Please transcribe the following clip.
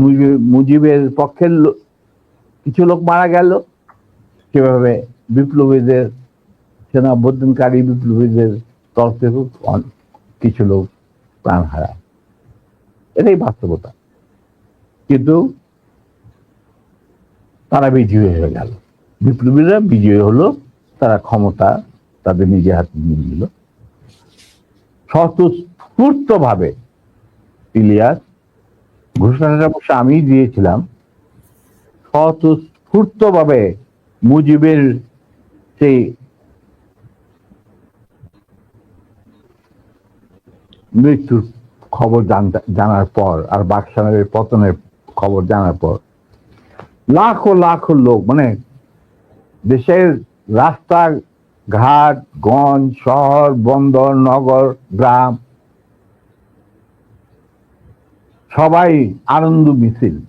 মুজিব- মুজিবের পক্ষের কিছু লোক মারা গেল। সেভাবে বিপ্লবীদের সেনা অভ্যুত্থানকারী বিপ্লবীদের তরফ থেকে কিছু লোক প্রাণ হারায়। এটাই বাস্তবতা। কিন্তু তারা বিজয়ী হয়ে গেল। বিপ্লবীরা বিজয়ী হলো, তারা ক্ষমতা তাদের নিজের হাতে নিয়ে নিল। স্বতঃস্ফূর্ত ভাবে ইলিয়াস ঘোষণাটা অবশ্য আমি দিয়েছিলাম। স্বতঃস্ফূর্ত ভাবে মুজিবের সেই মৃত্যুর খবর জানার পর আর বাকশালের পতনের খবর জানার পর লাখো লাখো লোক মানে দেশের রাস্তা ঘাট গঞ্জ, শহর, বন্দর, নগর, গ্রাম সবাই আনন্দ মিছিল।